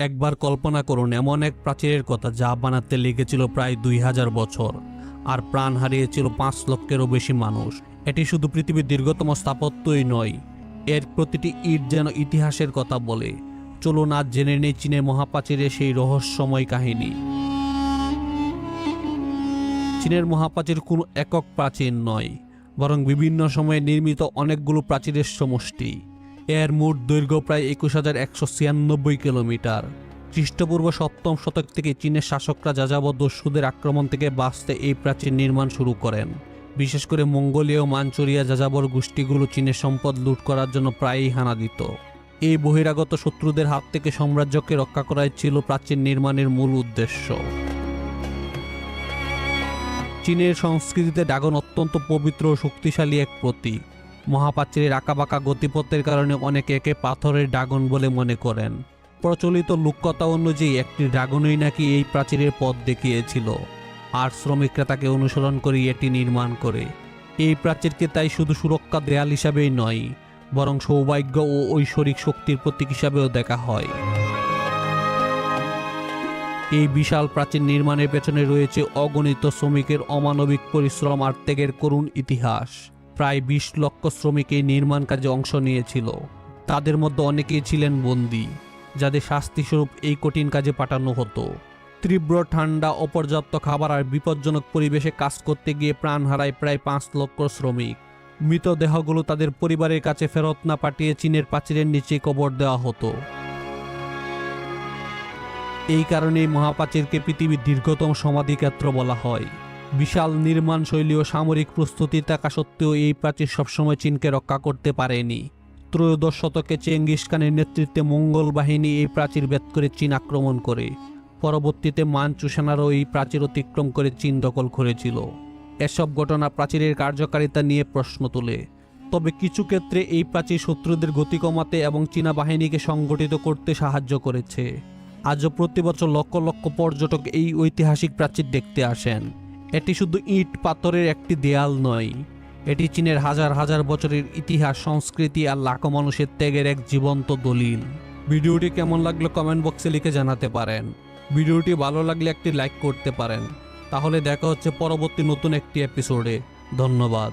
একবার কল্পনা করুন, এমন এক প্রাচীরের কথা যা বানাতে লেগেছিল প্রায় দুই হাজার বছর, আর প্রাণ হারিয়েছিল পাঁচ লক্ষেরও বেশি মানুষ। এটি শুধু পৃথিবীর দীর্ঘতম স্থাপত্যই নয়, এর প্রতিটি ইট যেন ইতিহাসের কথা বলে। চলুন আজ জেনে নেই চীনের মহাপ্রাচীরের সেই রহস্যময় কাহিনী। চীনের মহাপ্রাচীর কোনো একক প্রাচীর নয়, বরং বিভিন্ন সময়ে নির্মিত অনেকগুলো প্রাচীরের সমষ্টি। এর মোট দৈর্ঘ্য প্রায় একুশ হাজার একশো ছিয়ানব্বই কিলোমিটার। খ্রিস্টপূর্ব সপ্তম শতক থেকে চীনের শাসকরা যাযাবর দস্যুদের আক্রমণ থেকে বাঁচতে এই প্রাচীর নির্মাণ শুরু করেন। বিশেষ করে মঙ্গোলীয় মাঞ্চুরিয়া যাযাবর গোষ্ঠীগুলো চীনের সম্পদ লুট করার জন্য প্রায়ই হানা দিত। এই বহিরাগত শত্রুদের হাত থেকে সাম্রাজ্যকে রক্ষা করাই ছিল প্রাচীন নির্মাণের মূল উদ্দেশ্য। চীনের সংস্কৃতিতে ড্রাগন অত্যন্ত পবিত্র ও শক্তিশালী এক প্রতীক। মহাপ্রাচীরের আঁকাবাঁকা গতিপথের কারণে অনেকে একে পাথরের ড্রাগন বলে মনে করেন। প্রচলিত লোককথা অনুযায়ী একটি ড্রাগনই নাকি এই প্রাচীরের পথ দেখিয়েছিল। আর শ্রমিকরা তাকে অনুসরণ করে এটি নির্মাণ করে। এই প্রাচীরকে তাই শুধু সুরক্ষা দেয়াল হিসাবেই নয়, বরং সৌভাগ্য ও ঐশ্বরিক শক্তির প্রতীক হিসাবেও দেখা হয়। এই বিশাল প্রাচীর নির্মাণের পেছনে রয়েছে অগণিত শ্রমিকের অমানবিক পরিশ্রম আর ত্যাগের করুণ ইতিহাস। প্রায় বিশ লক্ষ শ্রমিক এই নির্মাণ কাজে অংশ নিয়েছিল। তাদের মধ্যে অনেকেই ছিলেন বন্দী, যাদের শাস্তিস্বরূপ এই কঠিন কাজে পাঠানো হতো। তীব্র ঠান্ডা, অপর্যাপ্ত খাবার আর বিপজ্জনক পরিবেশে কাজ করতে গিয়ে প্রাণ হারায় প্রায় পাঁচ লক্ষ শ্রমিক। মৃতদেহগুলো তাদের পরিবারের কাছে ফেরত না পাঠিয়ে চীনের প্রাচীরের নিচে কবর দেওয়া হতো। এই কারণেই মহাপ্রাচীরকে পৃথিবীর দীর্ঘতম সমাধিক্ষেত্র বলা হয়। বিশাল নির্মাণ শৈলী ও সামরিক প্রস্তুতি থাকা সত্ত্বেও এই প্রাচীর সবসময় চীনকে রক্ষা করতে পারেনি। ত্রয়োদশ শতকে চেঙ্গিস খানের নেতৃত্বে মঙ্গল বাহিনী এই প্রাচীর ভেদ করে চীন আক্রমণ করে। পরবর্তীতে মানচু সেনারও এই প্রাচীর অতিক্রম করে চীন দখল করেছিল। এসব ঘটনা প্রাচীরের কার্যকারিতা নিয়ে প্রশ্ন তোলে। তবে কিছু ক্ষেত্রে এই প্রাচীর শত্রুদের গতি কমাতে এবং চীনা বাহিনীকে সংগঠিত করতে সাহায্য করেছে। আজও প্রতি বছর লক্ষ লক্ষ পর্যটক এই ঐতিহাসিক প্রাচীর দেখতে আসেন। এটি শুধু ইট পাথরের একটি দেয়াল নয়, এটি চীনের হাজার হাজার বছরের ইতিহাস, সংস্কৃতি আর লাখো মানুষের ত্যাগের এক জীবন্ত দলিল। ভিডিওটি কেমন লাগল কমেন্ট বক্সে লিখে জানাতে পারেন। ভিডিওটি ভালো লাগলে একটি লাইক করতে পারেন। তাহলে দেখা হচ্ছে পরবর্তী নতুন একটি এপিসোডে। ধন্যবাদ।